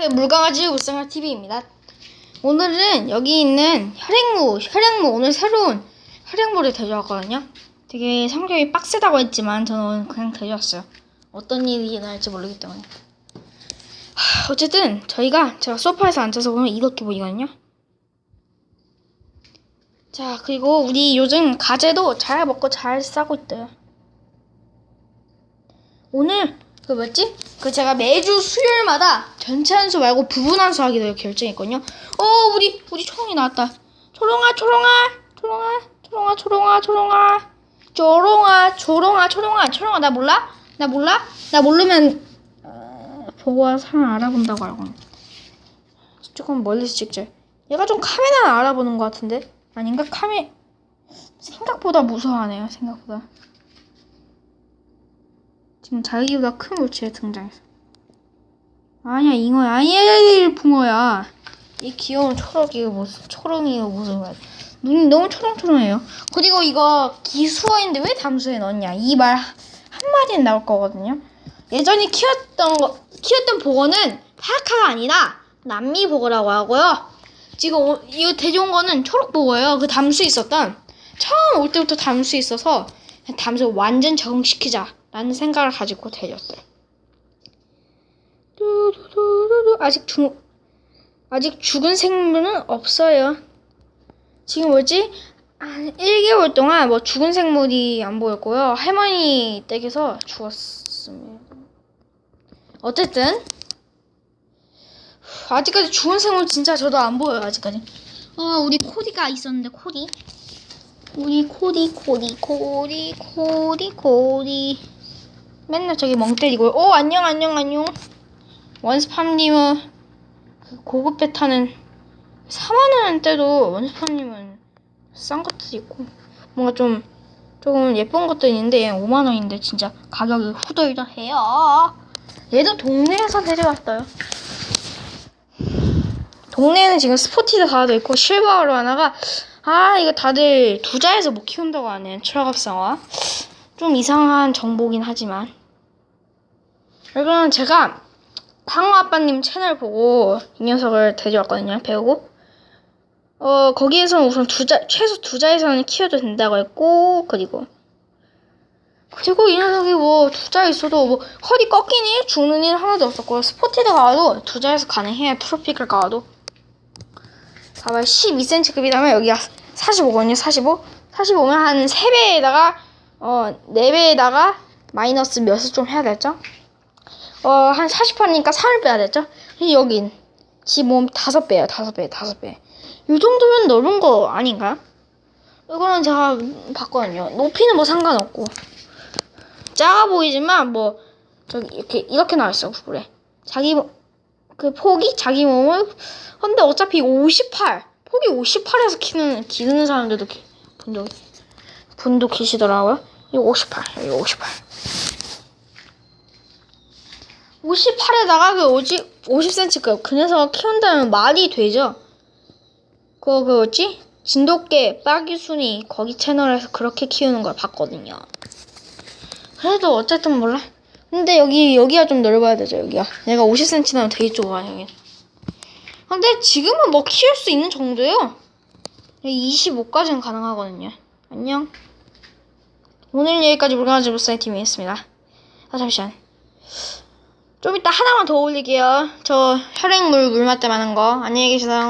안녕하세요. 물강아지 울상아 TV입니다. 오늘은 여기 있는 혈액무, 혈액무 오늘 새로운 혈액무를 데려왔거든요. 되게 성격이 빡세다고 했지만 저는 그냥 데려왔어요. 어떤 일이 날지 모르기 때문에. 하, 어쨌든 저희가 제가 소파에서 앉아서 보면 이렇게 보이거든요. 자 그리고 우리 요즘 가재도 잘 먹고 잘 싸고 있대요. 오늘 그 뭐였지? 그 제가 매주 수요일마다 전체 한수 말고 부분 한수 하기로 결정했거든요. 어 우리 우리 초롱이 나왔다. 초롱아 초롱아 초롱아 초롱아 초롱아 초롱아 초롱아 초롱아 초롱아 초롱아 나 몰라? 나 몰라? 나 모르면 어, 보고 와서 사람 알아본다고 알고. 조금 멀리서 찍자. 얘가 좀 카메라 알아보는 것 같은데 아닌가? 카메 생각보다 무서워하네요. 생각보다. 지금 자기보다 큰 물체가 등장했어. 아니야 잉어야 아니야 붕어야. 이 귀여운 무슨 초롱이가 무슨 말? 눈이 너무 초롱초롱해요. 그리고 이거 기수어인데 왜 담수에 넣었냐? 이 말 한마디는 나올 거거든요. 예전에 키웠던 거 키웠던 보거는 파카가 아니라 남미 보거라고 하고요. 지금 오- 이거 데려온 거는 초록 보거예요. 그 담수 있었던 처음 올 때부터 담수 있어서 담수 완전 적응시키자 라는 생각을 가지고 데렸어요. 아직 중 아직 죽은 생물은 없어요. 지금 뭐지? 한 1개월 동안 뭐 죽은 생물이 안 보였고요. 할머니 댁에서 죽었습니다. 어쨌든 아직까지 죽은 생물 진짜 저도 안 보여요. 아직까지. 어, 우리 코디가 있었는데 코디. 우리 코디 코디 코디 코디 코디 맨날 저기 멍 때리고 오 안녕 안녕 안녕. 원스팜님은 그 고급 배 타는 4만 원대도 원스팜님은 싼 것도 있고 뭔가 좀 조금 예쁜 것도 있는데 얘는 5만 원인데 진짜 가격이 후덜덜해요. 얘도 동네에서 데려왔어요. 동네에는 지금 스포티드 가도 있고 실버로 하나가 아 이거 다들 두자에서 못 키운다고 하네 철갑상어. 좀 이상한 정보긴 하지만 이거는 제가 황호 아빠님 채널 보고 이 녀석을 데려왔거든요 배우고. 어 거기에서는 우선 두자 최소 두자에서는 키워도 된다고 했고 그리고. 그리고 이 녀석이 뭐 두자 있어도 뭐 허리 일 죽는 일 하나도 없었고 스포티드 가도 두자에서 가능해요 트로피클 가도. 봐봐요 12cm급이라면 여기가 45거든요 45 45면 한 3배에다가 어 4배에다가 마이너스 몇을 좀 해야 되죠 어 한 40판이니까 3을 빼야 되죠? 여긴 지몸 5배예요. 5배 5배. 이 정도면 넓은 거 아닌가요? 이거는 제가 봤거든요. 높이는 뭐 상관없고. 작아 보이지만 뭐 저기 이렇게 이렇게 나와 있어 구글에. 자기 몸- 그 폭이 자기 몸을 근데 어차피 58 폭이 58에서 키는 기르는 사람들도 기- 본 적이 분도 계시더라고요. 이거 58 여기 58 58에다가 그 50, 50cm급 그 녀석 키운다면 말이 되죠. 그거 그 뭐지? 진돗개 빠기순이 거기 채널에서 그렇게 키우는 걸 봤거든요. 그래도 어쨌든 몰라. 근데 여기 여기가 좀 넓어야 되죠 여기가. 얘가 50cm 나면 되게 좁아 여기. 근데 지금은 뭐 키울 수 있는 정도예요. 25까지는 가능하거든요. 안녕. 오늘 여기까지 물강아지 불사의 팀이 있습니다. 아 잠시만. 좀 이따 하나만 더 올릴게요. 저 혈액물 물맛 때 많은 거. 안녕히 계세요.